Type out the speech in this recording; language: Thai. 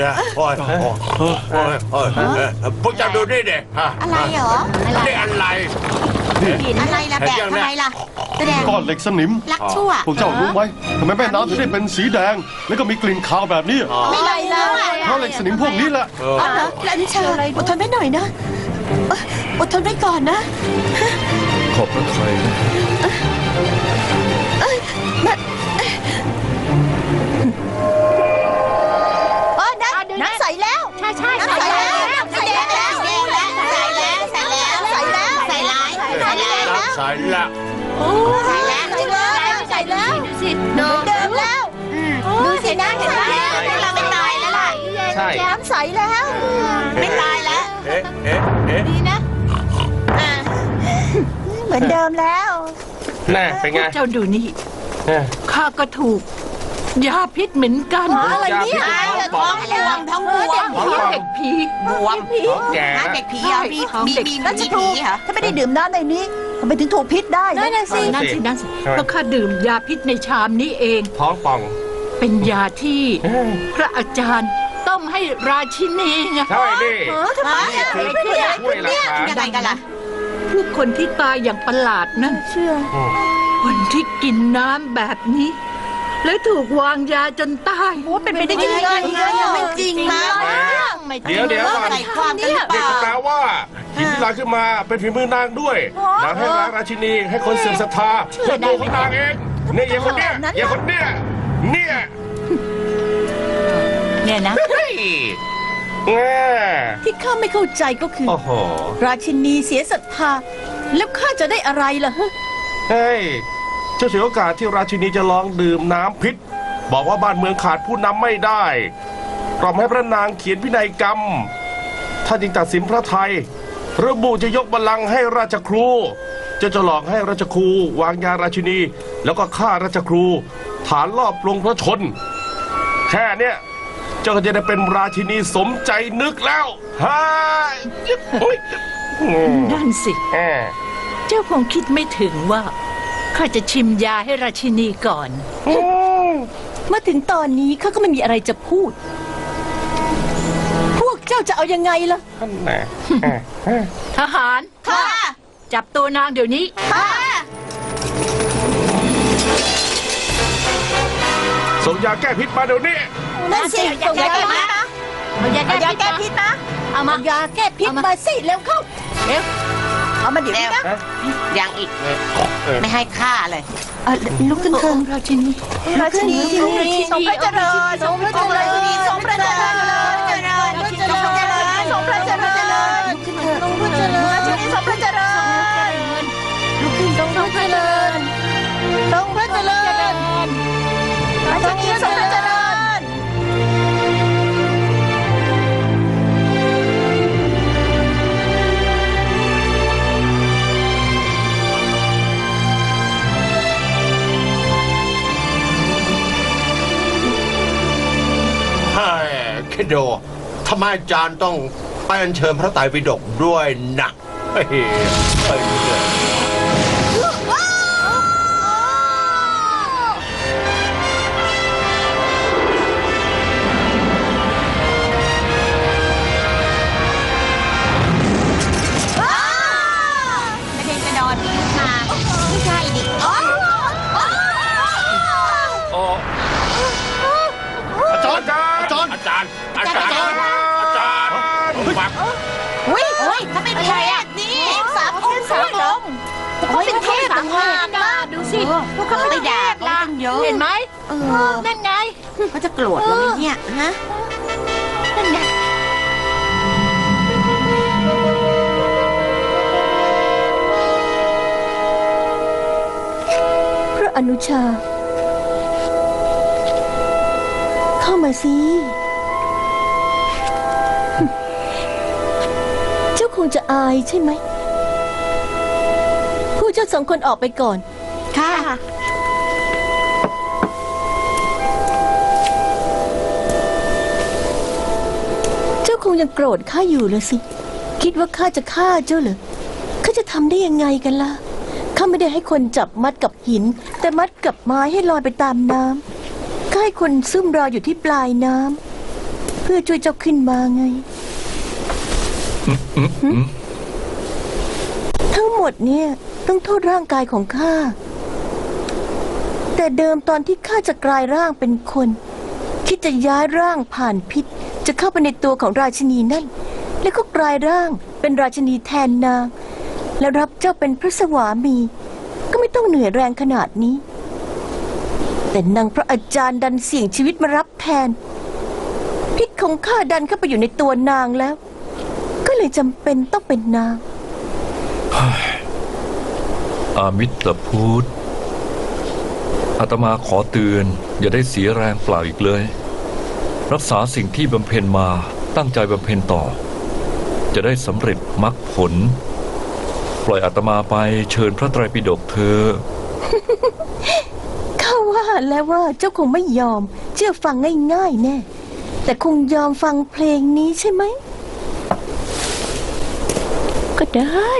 นะโอ้ยโอ้ยโอ้ยโอ้ยโอ้ยพวกเจ้าดูนี่เด็อะไรเหรอนี่อะไรอะไรล่ะแบกทำไมล่ะแสดงก้อนเหล็กสนิมรักชั่วพวกเจ้ารู้ไหมทำไมแม่น้ำถึงได้เป็นสีแดง แล้วก็มีกลิ่นคาวแบบนี้ไม่ไรแล้วอะเพราะเหล็กสนิมพวกนี้แหละเอออ๋อเหรอแล้วอนิชาอดทนไว้หน่อยนะเอ้ยอดทนไว้ก่อนนะ ขอบพระทัย แล้วรับสายละใสแล้วจริงแล้วใสแล้วดูสิเหมือนเดิมแล้วดูสิน้ำใสแล้วเราไม่ตายแล้วล่ะใช่น้ำใสแล้ว ไม่ตายแล้วเอ๊ะเอ๊ะเอ๊ะดีนะอ่าเหมือนเดิมแล้วแน่เป็นไงเจ้าดูนี่แน่ข้าก็ถูกยาพิษเหมือนกันอะไรเนี่ยยาพิษท้องบวมท้องบวมผีเด็กผีบวมท้องแก่เด็กผีอะมีมีมีมีผีเหรอถ้าไม่ได้ดื่มน้ำในนี้ทำไมถึงถูกพิษได้นั่นน่ะสิ นั่นสินั่นสิเพราะข้าดื่มยาพิษในชามนี้เอง ท้องป่อง เป็นยาที่พระอาจารย์ต้มให้ราชินีไงใช่ดิทำไมอะคือช่วยราคา ยังไงกันล่ะพวกคนที่ตายอย่างประหลาดนั่น เชื่ออืมคนที่กินน้ำแบบนี้ แล้วถูกวางยาจนตายโอ้เป็นไปได้ยังไงไม่จริงนะเดี๋ยวเดี๋ยวก่อนใส่ความกันหรือเปเด็กล่าก็แปลว่าหยิบพิลาขึ้นมาเป็นฝีมือนางด้วยนางให้ร้างราชินีให้คนเสื่อมศรัทธาเพื่อตัวของนางเองเนี่ยอย่างคนเนี้ยอย่างคนเนี้ยเนี่ยเนี่ยนะเฮ้ยแง่ที่ข้าไม่เข้าใจก็คือโอ้โหราชินีเสียศรัทธา แล้วข้าจะได้อะไรล่ะฮะเฮ้ยเจ้าเสียโอกาสที่ราชินีจะลองดื่มน้ำพิษ บอกว่าบ้านเมืองขาดผู้นำไม่ได้กล่อมให้พระนางเขียนพินัยกรรมถ้าจึงตัดสินพระไทย ระบุจะยกบัลลังก์ให้ราชครูเจะจะหลอกให้ราชครู วางยาราชินี แล้วก็ฆ่าราชครู ฐานลอบปลงพระชน แค่เนี้ยเจ้าก็จะได้เป็นราชินีสมใจนึกแล้วฮ่าโอ้ยอืมนั่นสิแหมเจ้าคงคิดไม่ถึงว่า ข้าจะชิมยาให้ราชินีก่อนอืมมาถึงตอนนี้ข้าก็ไม่มีอะไรจะพูด พวกเจ้าจะเอายังไงล่ะ ท่านแหน่แหม่แหม่ทหาร ค่ะ จับตัวนางเดี๋ยวนี้ ค่ะส่งยาแก้พิษมาเดี๋ยวนี้ นั่นสิส่งยาแก้พิษนะเอายาเอายาแก้แก้พิพิษษนะเอามาเอายาแก้พิษเอามามมาสิเร็วเข้า เร็ว เอามาเดี๋ยวนี้นะยังอีก ไม่ให้ฆ่าเลยลุกขึ้นเถอะราชินีราชินีทรงพระเจริญทรงพระเจริญทรงพระเจริญเจริญเจริญเจริญทรงพระเจริญทรงพระเจริญ คโดดูทำไมอาจารย์ต้องไปอัญเชิญพระไตรปิฎกด้วยนะเฮ้ยเฮ้ย ย์ฟังอุ้ยอุ้ยเขาเป็นใครอะนี่สามองค์สามองค์เขาเป็นเทพต่างหากอะดูสิพวกเขาไปด่าเขาตั้งเยอะเห็นไหมเออนั่นไงเขาจะโกรธเราไหมเนี่ยฮะนั่นไงพระอนุชา เข้ามาสิ งจะอายใช่ไหมพวกเจ้าสองคนออกไปก่อน ค่ะ เจ้าคงยังโกรธข้าอยู่เลยสิ คิดว่าข้าจะฆ่าเจ้าเหรอข้าจะทำได้ยังไงกันล่ะข้าไม่ได้ให้คนจับมัดกับหิน แต่มัดกับไม้ให้ลอยไปตามน้ำข้าให้คนซุ่มรออยู่ที่ปลายน้ำเพื่อช่วยเจ้าขึ้นมาไง ทั้งหมดเนี่ยต้องโทษร่างกายของข้า แต่เดิมตอนที่ข้าจะกลายร่างเป็นคน คิดจะย้ายร่างผ่านพิษ จะเข้าไปในตัวของราชินีนั่น แล้วก็กลายร่างเป็นราชินีแทนนาง และรับเจ้าเป็นพระสวามี ก็ไม่ต้องเหนื่อยแรงขนาดนี้ แต่นางพระอาจารย์ดันเสี่ยงชีวิตมารับแทน พิษของข้าดันเข้าไปอยู่ในตัวนางแล้ว เลยจำเป็นต้องเป็นนาง อามิตรพูดอาตมาขอเตือน อย่าได้เสียแรงเปล่าอีกเลย รักษาสิ่งที่บำเพ็ญมาตั้งใจบำเพ็ญต่อ จะได้สำเร็จมรรคผล ปล่อยอาตมาไปเชิญพระไตรปิฎกเธอข้าว่าแล้วว่าเจ้าคงไม่ยอม เชื่อฟังง่ายๆแน่ แต่คงยอมฟังเพลงนี้ใช่ไหม ก็ได้